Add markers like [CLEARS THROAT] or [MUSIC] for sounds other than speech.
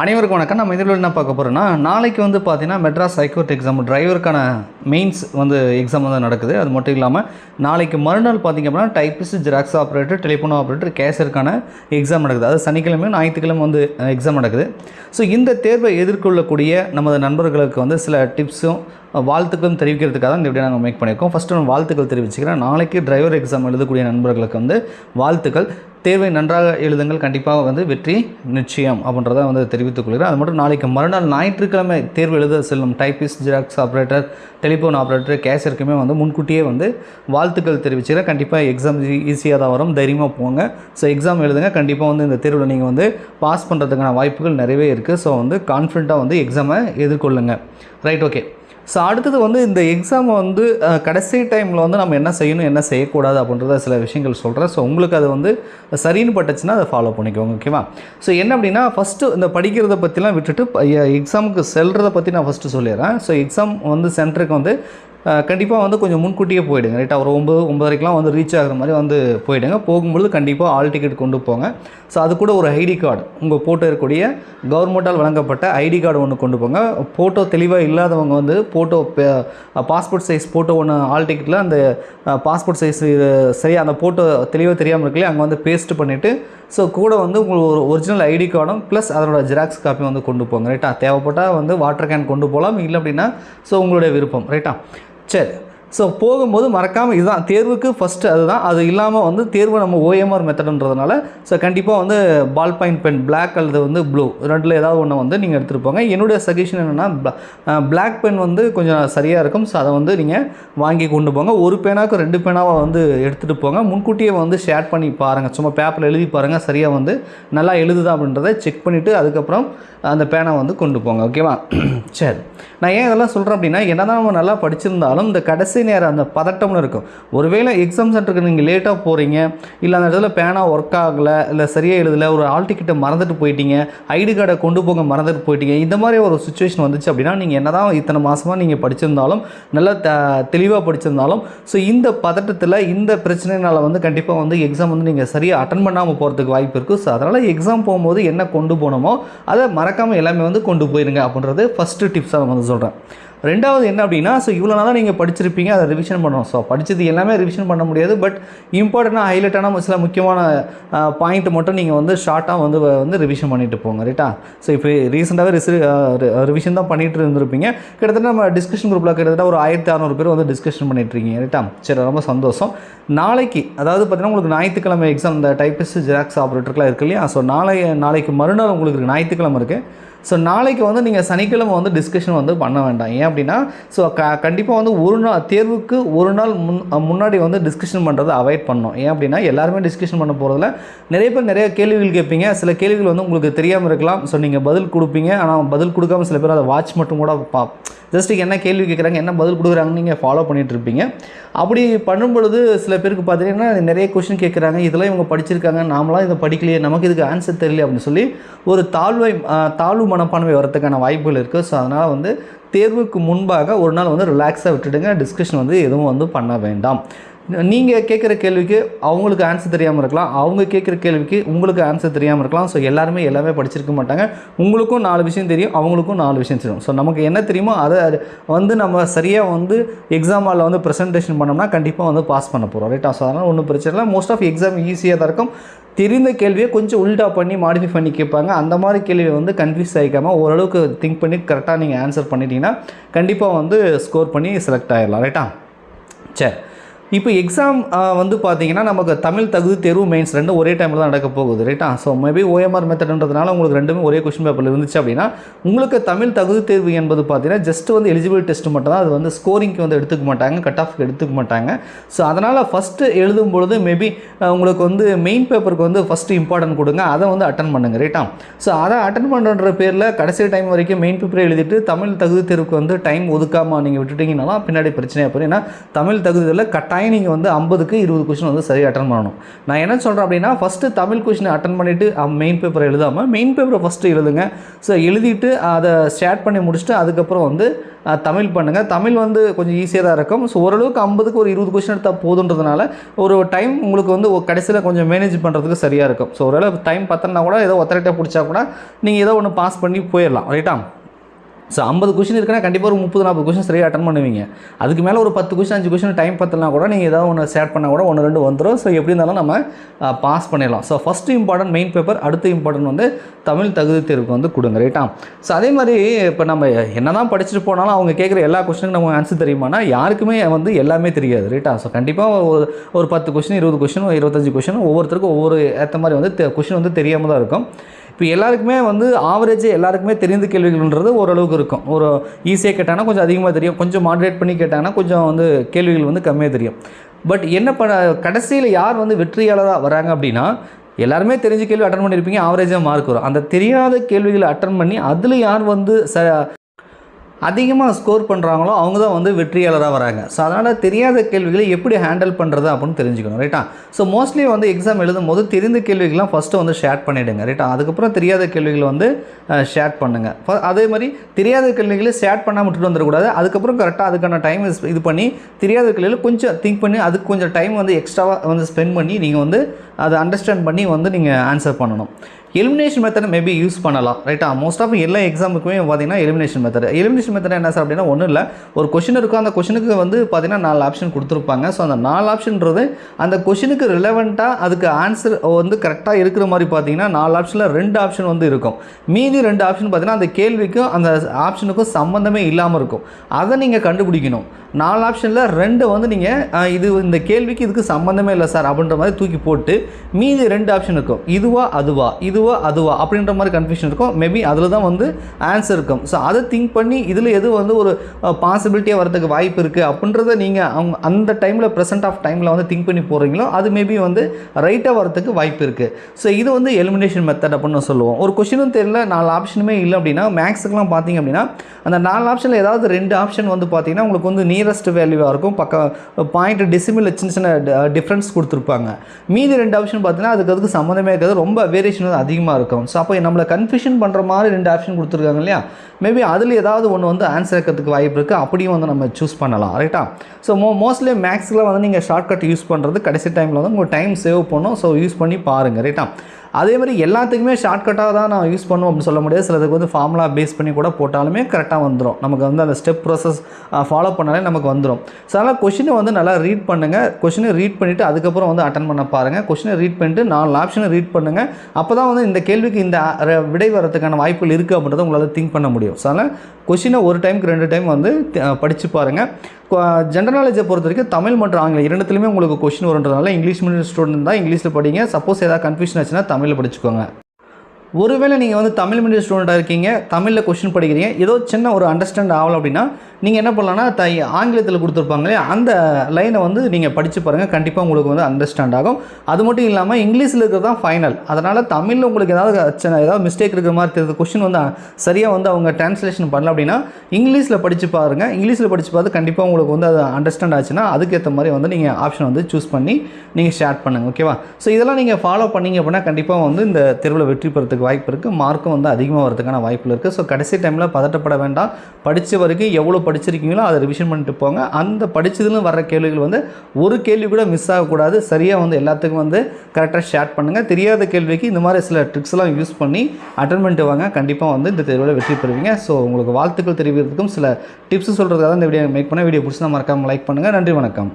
அனைவருக்கும் வணக்கம். நம்ம இதில் என்ன பார்க்க போகிறோம்னா நாளைக்கு வந்து பார்த்தீங்கன்னா மெட்ராஸ் ஹைகோர்ட் எக்ஸாம் டிரைவருக்கான மெயின்ஸ் வந்து எக்ஸாம் வந்து நடக்குது. அது மட்டும் இல்லாமல் நாளைக்கு மறுநாள் பார்த்தீங்க அப்படின்னா typist xerox operator telephone operator கேஷருக்கான exam நடக்குது. அது சனிக்கிழமை ஞாயிற்றுக்கிழமை வந்து எக்ஸாம் நடக்குது. ஸோ இந்த தேர்வை எதிர்கொள்ளக்கூடிய நமது நண்பர்களுக்கு வந்து சில டிப்ஸும் வாழ்த்துக்களும் தெரிவிக்கிறதுக்காக தான் இந்த வீடியோ நாங்கள் மேக் பண்ணியிருக்கோம். ஃபஸ்ட்டு நான் வாழ்த்துக்கள் தெரிவிச்சுக்கிறேன். நாளைக்கு டிரைவர் எக்ஸாம் எழுதக்கூடிய நண்பர்களுக்கு வந்து வாழ்த்துக்கள். தேர்வை நன்றாக எழுதுங்கள் கண்டிப்பாக வந்து வெற்றி நிச்சயம் அப்படின்றத வந்து தெரிவித்துக் கொள்கிறேன். அது மட்டும் நாளைக்கு மறுநாள் ஞாயிற்றுக்கிழமை தேர்வு எழுத செல்லும் typist xerox operator telephone operator கேஷருக்குமே வந்து முன்கூட்டியே வந்து வாழ்த்துக்கள் தெரிவிச்சுக்கிறேன். கண்டிப்பாக எக்ஸாம் ஈஸியாக தான் வரும். தைரியமாக போங்க. ஸோ எக்ஸாம் எழுதுங்க. கண்டிப்பாக வந்து இந்த தேர்வில் நீங்கள் வந்து பாஸ் பண்ணுறதுக்கான வாய்ப்புகள் நிறையவே இருக்குது ஸோ வந்து கான்ஃபிடண்ட்டாக வந்து எக்ஸாமை எதிர்கொள்ளுங்கள் ரைட் ஓகே ஸோ அடுத்தது வந்து இந்த எக்ஸாமை வந்து கடைசி டைமில் வந்து நம்ம என்ன செய்யணும் என்ன செய்யக்கூடாது அப்படின்றத சில விஷயங்கள் சொல்கிறேன் ஸோ உங்களுக்கு அது வந்து சரின்னு பட்டுச்சுன்னா அதை ஃபாலோ பண்ணிக்கோங்க ஓகேவா ஸோ என்ன அப்படின்னா ஃபஸ்ட்டு இந்த படிக்கிறத பற்றிலாம் விட்டுட்டு எக்ஸாமுக்கு செல்கிறத பற்றி நான் ஃபஸ்ட்டு சொல்லிடுறேன். ஸோ எக்ஸாம் வந்து சென்டருக்கு வந்து கண்டிப்பாக வந்து கொஞ்சம் முன்கூட்டியே போயிடுங்க. ரைட்டாக ஒரு ஒம்பது ஒம்பதரைக்கெலாம் வந்து ரீச் ஆகிற மாதிரி வந்து போயிடுங்க. போகும்பொழுது கண்டிப்பாக ஆல் டிக்கெட் கொண்டு போங்க. ஸோ அது கூட ஒரு ஐடி கார்டு உங்கள் போட்டோ இருக்கக்கூடிய கவர்மெண்ட்டால் வழங்கப்பட்ட ஐடி கார்டு ஒன்று கொண்டு போங்க. ஃபோட்டோ தெளிவாக இல்லாதவங்க வந்து ஃபோட்டோ பாஸ்போர்ட் சைஸ் ஃபோட்டோ ஒன்று ஆல் டிக்கெட்டில் அந்த பாஸ்போர்ட் சைஸ் சரியாக அந்த ஃபோட்டோ தெளிவாக தெரியாமல் இருக்கலையே அங்கே வந்து பேஸ்ட் பண்ணிவிட்டு ஸோ கூட வந்து உங்களுக்கு ஒரு ஒரிஜினல் ஐடி கார்டும் ப்ளஸ் அதனோட ஜெராக்ஸ் காப்பி வந்து கொண்டு போங்க. ரைட்டா தேவைப்பட்டால் வந்து வாட்டர் கேன் கொண்டு போகலாம். இல்லை அப்படின்னா ஸோ உங்களுடைய விருப்பம். ரைட்டா சரி ஸோ போகும்போது மறக்காமல் இதுதான். தேர்வுக்கு ஃபஸ்ட்டு அதுதான். அது இல்லாமல் வந்து தேர்வு நம்ம ஓஎம்ஆர் மெத்தடுன்றதுனால ஸோ கண்டிப்பாக வந்து பால் பாயிண்ட் பென் பிளாக் அல்லது வந்து ப்ளூ ரெண்டில் ஏதாவது ஒன்று வந்து நீங்கள் எடுத்துகிட்டு போங்க. என்னுடைய சஜஷன் என்னென்னா பிளாக் பென் வந்து கொஞ்சம் சரியாக இருக்கும். ஸோ அதை வந்து நீங்கள் வாங்கி கொண்டு போங்க. ஒரு பேனாக்கு ரெண்டு பேனாவை வந்து எடுத்துகிட்டு போங்க. முன்கூட்டியே வந்து ஷேர் பண்ணி பாருங்கள் சும்மா பேப்பரில் எழுதி பாருங்கள் சரியாக வந்து நல்லா எழுதுதா அப்படின்றத செக் பண்ணிவிட்டு அதுக்கப்புறம் அந்த பேனை வந்து கொண்டு போங்க. ஓகேவா [CLEARS THROAT] சரி. நான் ஏன் இதெல்லாம் சொல்கிறேன் அப்படின்னா என்ன தான் நம்ம நல்லா படிச்சிருந்தாலும் இந்த கடைசி நேரம் அந்த பதட்டம்னு இருக்கும். ஒருவேளை எக்ஸாம் சென்டருக்கு நீங்கள் லேட்டாக போகிறீங்க இல்லை அந்த இடத்துல பேனா ஒர்க் ஆகலை இல்லை சரியாக எழுதலை ஒரு ஆல் டிக்கெட்டை மறந்துட்டு போயிட்டீங்க ஐடி கார்டை கொண்டு போக மறந்துட்டு போயிட்டீங்க இந்த மாதிரி ஒரு சுச்சுவேஷன் வந்துச்சு அப்படின்னா நீங்கள் என்ன தான் இத்தனை மாதமாக நீங்கள் படிச்சிருந்தாலும் நல்லா த தெளிவாக படிச்சிருந்தாலும் ஸோ இந்த பதட்டத்தில் இந்த பிரச்சனைனால வந்து கண்டிப்பாக வந்து எக்ஸாம் வந்து நீங்கள் சரியாக அட்டன் பண்ணாமல் போகிறதுக்கு வாய்ப்பு இருக்குது ஸோ அதனால் எக்ஸாம் போகும்போது என்ன கொண்டு போனோமோ அதை மறக்காமல் எல்லாமே வந்து கொண்டு போயிருங்க அப்படின்றது ஃபஸ்ட்டு டிப்ஸாக வந்து சொல்கிறேன் ரெண்டாவது என்ன அப்படின்னா ஸோ இவ்வளோ நாளாக நீங்கள் படிச்சிருப்பீங்க அதை ரிவிஷன் பண்ணணும். ஸோ படித்தது எல்லாமே ரிவிஷன் பண்ண முடியாது. பட் இம்பார்ட்டண்ட்டாக ஹைலைட்டான சில முக்கியமான பாயிண்ட் மட்டும் நீங்கள் வந்து ஷார்ட்டாக வந்து வந்து ரிவிஷன் பண்ணிட்டு போங்க ரைட்டா ஸோ இப்போ ரீசெண்டாகவே ரிசி ரிவிஷன் தான் பண்ணிட்டு இருந்திருப்பீங்க. கிட்டத்தட்ட நம்ம டிஸ்கஷன் குரூப்பில் கிட்டத்தட்ட ஒரு ஆயிரத்தி அறநூறு பேர் வந்து டிஸ்கஷன் பண்ணிட்டு இருக்கீங்க ரைட்டா சரி ரொம்ப சந்தோஷம். நாளைக்கு அதாவது பார்த்தீங்கன்னா உங்களுக்கு ஞாயிற்றுக்கிழமை எக்ஸாம் இந்த டைப்பிஸ்ட் ஜெராக்ஸ் ஆப்ரேட்டர்லாம் இருக்கு இல்லையா? ஸோ நாளை நாளைக்கு மறுநாள் உங்களுக்கு இருக்கு, ஞாயிற்றுக்கிழமை இருக்குது ஸோ நாளைக்கு வந்து நீங்கள் சனிக்கிழமை வந்து டிஸ்கஷன் வந்து பண்ண வேண்டாம். ஏன் அப்படின்னா ஸோ க கண்டிப்பாக வந்து ஒரு நாள் தேர்வுக்கு ஒரு நாள் முன் முன்னாடி வந்து டிஸ்கஷன் பண்ணுறதை அவாய்ட் பண்ணோம் ஏன் அப்படின்னா எல்லாருமே டிஸ்கஷன் பண்ண போகிறதுல நிறைய பேர் நிறைய கேள்விகள் கேட்பீங்க. சில கேள்விகள் வந்து உங்களுக்கு தெரியாமல் இருக்கலாம். ஸோ நீங்கள் பதில் கொடுப்பீங்க. ஆனால் பதில் கொடுக்காம சில பேர் அதை வாட்ச் மட்டும் கூட பா ஜஸ்ட்டு என்ன கேள்வி கேட்குறாங்க என்ன பதில் கொடுக்குறாங்கன்னு நீங்கள் ஃபாலோ பண்ணிட்டு இருப்பீங்க. அப்படி பண்ணும் பொழுது சில பேருக்கு பார்த்தீங்கன்னா நிறைய கொஷின் கேட்குறாங்க இதெல்லாம் இவங்க படிச்சிருக்காங்க நாமளாம் இதை படிக்கலையே நமக்கு இதுக்கு ஆன்சர் தெரியல அப்படின்னு சொல்லி ஒரு தாழ்வை தாழ்வு மனப்பான்மை வரதுக்கான வாய்ப்புகள் இருக்குது ஸோ அதனால் வந்து தேர்வுக்கு முன்பாக ஒரு நாள் வந்து ரிலாக்ஸாக விட்டுடுங்க டிஸ்கஷன் வந்து எதுவும் வந்து பண்ண வேண்டாம். நீங்கள் கேட்குற கேள்விக்கு அவங்களுக்கு ஆன்சர் தெரியாமல் இருக்கலாம். அவங்க கேட்குற கேள்விக்கு உங்களுக்கு ஆன்சர் தெரியாமல் இருக்கலாம். ஸோ எல்லாருமே எல்லாமே படிச்சிருக்க மாட்டாங்க. உங்களுக்கும் நாலு விஷயம் தெரியும். அவங்களுக்கும் நாலு விஷயம் தெரியும். ஸோ நமக்கு என்ன தெரியுமோ அதை அது வந்து நம்ம சரியாக வந்து எக்ஸாம் ஹாலில் வந்து ப்ரெசன்டேஷன் பண்ணோம்னா கண்டிப்பாக வந்து பாஸ் பண்ண போகிறோம் ரைட்டா ஸோ அதனால் ஒன்றும் பிரச்சனை இல்லை. மோஸ்ட் ஆஃப் எக்ஸாம் ஈஸியாக தான் இருக்கும். தெரிந்த கேள்வியை கொஞ்சம் உல்டா பண்ணி மாடிஃபை பண்ணி கேட்பாங்க. அந்த மாதிரி கேள்வியை வந்து கன்ஃபியூஸ் ஆகிக்காமல் ஓரளவுக்கு திங்க் பண்ணி கரெக்டாக நீங்கள் ஆன்சர் பண்ணிட்டீங்கன்னா கண்டிப்பாக வந்து ஸ்கோர் பண்ணி செலக்ட் ஆகிடலாம் ரைட்டா சரி. இப்போ எக்ஸாம் வந்து பார்த்தீங்கன்னா நமக்கு தமிழ் தகுதி தேர்வு மெயின்ஸ் ரெண்டும் ஒரே டைமில் தான் நடக்க போகுது ரைட்டா ஸோ மேபி ஓஎம்ஆர் மெத்தட்ன்றதுனால உங்களுக்கு ரெண்டுமே ஒரே கொஷின் பேப்பரில் இருந்துச்சு அப்படின்னா உங்களுக்கு தமிழ் தகுதி தேர்வு என்பது பார்த்தீங்கன்னா ஜஸ்ட் வந்து எலிஜிபிள் டெஸ்ட் மட்டும் தான் அது வந்து ஸ்கோரிங்க்கு வந்து எடுத்துக்க மாட்டாங்க கட் ஆஃப்க்கு எடுத்துக்க மாட்டாங்க. ஸோ அதனால் ஃபஸ்ட்டு எழுதும் பொழுது மேபி உங்களுக்கு வந்து மெயின் பேப்பருக்கு வந்து ஃபஸ்ட்டு இம்பார்ட்டன்ட் கொடுங்க. அதை வந்து அட்டன் பண்ணுங்க ரைட்டா ஸோ அதை அட்டன் பண்ணுற பேரில் கடைசி டைம் வரைக்கும் மெயின் பேப்பரை எழுதிட்டு தமிழ் தகுதி தேர்வுக்கு வந்து டைம் ஒதுக்காமல் நீங்கள் விட்டுட்டீங்கன்னா பின்னாடி பிரச்சனையாக போகிறேன் ஏன்னா தமிழ் தகுதியில் கட்டாயம் கட்டாயம் நீங்கள் வந்து ஐம்பதுக்கு இருபது கொஷின் வந்து சரியாக அட்டன் பண்ணணும். நான் என்ன சொல்கிறேன் அப்படின்னா ஃபஸ்ட்டு தமிழ் கொஷினை அட்டன் பண்ணிவிட்டு மெயின் பேப்பர் எழுதாமல் மெயின் பேப்பரை ஃபஸ்ட்டு எழுதுங்க. ஸோ எழுதிட்டு அதை ஸ்டார்ட் பண்ணி முடிச்சுட்டு அதுக்கப்புறம் வந்து தமிழ் பண்ணுங்கள் தமிழ் வந்து கொஞ்சம் ஈஸியாக தான் இருக்கும். ஸோ ஓரளவுக்கு ஐம்பதுக்கு ஒரு இருபது கொஷின் எடுத்தால் போதுன்றதுனால ஒரு டைம் உங்களுக்கு வந்து கடைசியில் கொஞ்சம் மேனேஜ் பண்ணுறதுக்கு சரியாக இருக்கும். ஸோ ஓரளவு டைம் பத்தனா கூட ஏதோ ஒத்தரைட்டாக பிடிச்சா கூட நீங்கள் ஏதோ ஒன்று பாஸ் பண்ணி போயிடலாம். ரைட்டா ஸோ ஐம்பது கொஷின் இருக்குன்னா கண்டிப்பாக ஒரு முப்பது நாற்பது கொஷின் சரியாக அட்டன் பண்ணுவீங்க. அதுக்கு மேலே ஒரு பத்து கொஷின் அஞ்சு கொஷின் டைம் பத்தலனா கூட நீங்கள் ஏதாவது ஒன்று ஷேர் பண்ணால் கூட ஒன்று ரெண்டு வந்துடும் ஸோ எப்படி இருந்தாலும் நம்ம பாஸ் பண்ணிடலாம். So first important main paper அடுத்த இம்பார்ட்டன்ட் வந்து தமிழ் தகுதி தேர்வுக்கு வந்து கொடுங்க ரைட்டா ஸோ அதே மாதிரி இப்போ நம்ம என்ன தான் படிச்சுட்டு போனாலும் அவங்க கேட்குற எல்லா கொஷனுக்கும் நம்ம ஆன்சர் தெரியுமானா யாருக்குமே வந்து எல்லாமே தெரியாது ரைட்டா ஸோ கண்டிப்பாக ஒரு ஒரு பத்து கொஷின் இருபது கொஷின் இருபத்தஞ்சு கொஷின் ஒவ்வொருத்தருக்கும் ஒவ்வொரு ஏற்ற மாதிரி வந்து கொஷின் வந்து தெரியாமல் தான் இருக்கும். இப்போ எல்லாருக்குமே வந்து ஆவரேஜ் எல்லாருக்குமே தெரிந்த கேள்விகள்ன்றது ஓரளவுக்கு இருக்கும். ஒரு ஈஸியாக கேட்டாங்கன்னா கொஞ்சம் அதிகமாக தெரியும். கொஞ்சம் மாட்ரேட் பண்ணி கேட்டாங்கன்னா கொஞ்சம் வந்து கேள்விகள் வந்து கம்மியாக தெரியும். பட் என்ன பண்ண கடைசியில் யார் வந்து வெற்றியாளராக வராங்க அப்படின்னா எல்லாருமே தெரிஞ்ச கேள்வி அட்டன் பண்ணியிருப்பீங்க ஆவரேஜாக மார்க் வரும். அந்த தெரியாத கேள்விகளை அட்டன் பண்ணி அதில் யார் வந்து ச அதிகமாக ஸ்கோர் பண்ணுறாங்களோ அவங்க தான் வந்து வெற்றியாளராக வராங்க. ஸோ அதனால் தெரியாத கேள்விகளை எப்படி ஹேண்டில் பண்ணுறது அப்படின்னு தெரிஞ்சுக்கணும் ரைட்டா ஸோ மோஸ்ட்லி வந்து எக்ஸாம் எழுதும் போது தெரிந்த கேள்விகள்லாம் ஃபஸ்ட்டு வந்து ஷேர் பண்ணிவிடுங்க ரைட்டா அதுக்கப்புறம் தெரியாத கேள்விகளை வந்து ஷேர் பண்ணுங்கள் அதே மாதிரி தெரியாத கேள்விகளை ஷேர் பண்ணாமல் விட்டுட்டு வந்துடக்கூடாது. அதுக்கப்புறம் கரெக்டாக அதுக்கான டைம் இது பண்ணி தெரியாத கேள்வியில் கொஞ்சம் திங்க் பண்ணி அதுக்கு கொஞ்சம் டைம் வந்து எக்ஸ்ட்ராவாக வந்து ஸ்பெண்ட் பண்ணி நீங்கள் வந்து அதை அண்டர்ஸ்டாண்ட் பண்ணி வந்து நீங்கள் ஆன்சர் பண்ணணும். எலிமினேஷன் மெத்தட் மேபி யூஸ் பண்ணலாம் ரைட்டா மோஸ்ட் ஆஃப் எல்லா எக்ஸாமுக்குமே பார்த்தீங்கன்னா எலிமினேஷன் மெத்தட் எலிமினேஷன் மெத்தட் என்ன சார் அப்படின்னா ஒன்றும் இல்லை ஒரு கொஷின் இருக்கும் அந்த கொஷினுக்கு வந்து பார்த்தீங்கன்னா நாலு ஆப்ஷன் கொடுத்துருப்பாங்க. ஸோ அந்த நாலு ஆப்ஷன்றது அந்த கொஷினுக்கு ரிலவெண்ட்டாக அதுக்கு ஆன்சர் வந்து கரெக்டாக இருக்கிற மாதிரி பார்த்தீங்கன்னா நாலு ஆப்ஷனில் ரெண்டு ஆப்ஷன் வந்து இருக்கும். மீதி ரெண்டு ஆப்ஷன் பார்த்தீங்கன்னா அந்த கேள்விக்கும் அந்த ஆப்ஷனுக்கும் சம்மந்தமே இல்லாமல் இருக்கும். அதை நீங்கள் கண்டுபிடிக்கணும். நாலு ஆப்ஷனில் ரெண்டு வந்து நீங்கள் இது இந்த கேள்விக்கு இதுக்கு சம்மந்தமே இல்லை சார் அப்படின்ற மாதிரி தூக்கி போட்டு மீதி ரெண்டு ஆப்ஷன் இருக்கும் இதுவா அதுவா? இதுவா அதுவா அப்படின்ற மாதிரி கன்ஃபியூஷன் இருக்கும். மேபி அதில் தான் வந்து ஆன்சர் இருக்கும். ஸோ அதை திங்க் பண்ணி இதில் எது வந்து ஒரு பாசிபிலிட்டியாக வரதுக்கு வாய்ப்பு இருக்குது அப்படின்றத நீங்கள் அவங்க அந்த டைமில் ப்ரெசென்ட் ஆஃப் டைமில் வந்து திங்க் பண்ணி போகிறீங்களோ அது மேபி வந்து ரைட்டாக வரதுக்கு வாய்ப்பு இருக்குது ஸோ இது வந்து எலிமினேஷன் மெத்தட் அப்படின்னு சொல்லுவோம். ஒரு கொஷினும் தெரியல நாலு ஆப்ஷனுமே இல்லை அப்படின்னா மேக்ஸுக்கெலாம் பார்த்தீங்க அப்படின்னா அந்த நாலு ஆப்ஷனில் ஏதாவது ரெண்டு ஆப்ஷன் வந்து பார்த்தீங்கன்னா உங்களுக்கு வந்து நியரஸ்ட் வேல்யூவாக இருக்கும். பக்க பாயிண்ட் டெசிமில் சின்ன சின்ன டிஃப்ரென்ஸ் கொடுத்துருப்பாங்க. மீதி ரெண்டு ஆப்ஷன் பார்த்தீங்கன்னா அதுக்கு அதுக்கு சம்மந்தமே இருக்காது. ரொம்ப வேரியேஷன் வந்து அதிகமாக இருக்கும். ஸோ அப்போ நம்மளை கன்ஃபியூஷன் பண்ணுற மாதிரி ரெண்டு ஆப்ஷன் கொடுத்துருக்காங்க இல்லையா? மேபி அதில் ஏதாவது ஒன்று வந்து ஆன்சர் இருக்கிறதுக்கு வாய்ப்பு இருக்குது அப்படியும் வந்து நம்ம சூஸ் பண்ணலாம். ரைட்டா ஸோ மோ மோஸ்ட்லி மேக்ஸில் வந்து நீங்கள் ஷார்ட்கட் யூஸ் பண்ணுறது கடைசி டைமில் வந்து உங்கள் டைம் சேவ் பண்ணும் ஸோ யூஸ் பண்ணி பாருங்கள் ரைட்டா அதே மாதிரி எல்லாத்துக்குமே ஷார்ட்கட்டாக தான் நான் யூஸ் பண்ணுவோம் அப்படின்னு சொல்ல முடியாது. சிலதுக்கு வந்து ஃபார்முலா பேஸ் பண்ணி கூட போட்டாலுமே கரெக்டாக வந்துடும் நமக்கு வந்து அந்த ஸ்டெப் ப்ராசஸ் ஃபாலோ பண்ணாலே நமக்கு வந்துடும் ஸோ அதனால் கொஷினை வந்து நல்லா ரீட் பண்ணுங்கள் கொஷினை ரீட் பண்ணிவிட்டு அதுக்கப்புறம் வந்து அட்டன் பண்ண பாருங்கள் கொஷினை ரீட் பண்ணிட்டு நாலு ஆப்ஷனை ரீட் பண்ணுங்கள் அப்போ தான் வந்து இந்த கேள்விக்கு இந்த விடை வரதுக்கான வாய்ப்புகள் இருக்குது அப்படின்றத உங்களால் திங்க் பண்ண முடியும். ஸோ அதனால் கொஷினை ஒரு டைமுக்கு ரெண்டு டைம் வந்து படித்து பாருங்கள் ஜென்ரல் நாலேஜை பொறுத்த வரைக்கும் தமிழ் மற்றும் ஆங்கிலம் இரண்டுத்துலையுமே உங்களுக்கு கொஷின் வருன்றதுனால இங்கிலீஷ் மீடியம் ஸ்டூடெண்ட் தான் இங்கிலீஷில் படிங்க. சப்போஸ் ஏதாவது கன்ஃபியூஷன் ஆச்சுன்னா தமிழில் படிச்சுக்கோங்க. ஒருவேளை நீங்கள் வந்து தமிழ் மீடியம் ஸ்டூடெண்ட்டாக இருக்கீங்க தமிழில் கொஷின் படிக்கிறீங்க ஏதோ சின்ன ஒரு அண்டர்ஸ்டாண்ட் ஆகலை அப்படின்னா நீங்கள் என்ன பண்ணலான்னா த ஆங்கிலத்தில் கொடுத்துருப்பாங்களே அந்த லைனை வந்து நீங்கள் படித்து பாருங்கள் கண்டிப்பாக உங்களுக்கு வந்து அண்டர்ஸ்டாண்ட் ஆகும். அது மட்டும் இல்லாமல் இங்கிலீஷில் இருக்கிறது தான் ஃபைனல் அதனால் தமிழில் உங்களுக்கு ஏதாவது சின்ன ஏதாவது மிஸ்டேக் இருக்கிற மாதிரி தெரியுது கொஷின் வந்து சரியாக வந்து அவங்க டிரான்ஸ்லேஷன் பண்ணல அப்படின்னா இங்கிலீஷில் படித்து பாருங்கள் இங்கிலீஷில் படித்து பார்த்து கண்டிப்பாக உங்களுக்கு வந்து அது அண்டர்ஸ்டாண்ட் ஆச்சுன்னா அதுக்கேற்ற மாதிரி வந்து நீங்கள் ஆப்ஷன் வந்து சூஸ் பண்ணி நீங்கள் ஷேர் பண்ணுங்கள் ஓகேவா ஸோ இதெல்லாம் நீங்கள் ஃபாலோ பண்ணீங்க அப்படின்னா கண்டிப்பாக வந்து இந்த தெருவில் வெற்றி பெறதுக்கு வாய்ப்பு இருக்குது மார்க்கும் வந்து அதிகமாக வரதுக்கான வாய்ப்பில் இருக்குது ஸோ கடைசி டைமில் பதட்டப்பட வேண்டாம். படித்த வரைக்கும் எவ்வளோ படிச்சிருக்கீங்களோ அதை ரிவிஷன் பண்ணிட்டு போங்க. அந்த படிச்சதுன்னு வர கேள்விகள் வந்து ஒரு கேள்வி கூட மிஸ் ஆகக்கூடாது. சரியாக வந்து எல்லாத்துக்கும் வந்து கரெக்டாக ஷேர் பண்ணுங்கள் தெரியாத கேள்விக்கு இந்த மாதிரி சில ட்ரிக்ஸ்லாம் யூஸ் பண்ணி அட்டன் பண்ணிட்டு வாங்க. கண்டிப்பாக வந்து இந்த தேர்வில் வெற்றி பெறுவீங்க. ஸோ உங்களுக்கு வாழ்த்துக்கள் தெரிவிக்கிறதுக்கும் சில டிப்ஸ் சொல்கிறதுக்காக தான் இந்த வீடியோ மேக் பண்ண வீடியோ பிடிச்சா மறக்காமல் லைக் பண்ணுங்கள் நன்றி வணக்கம்.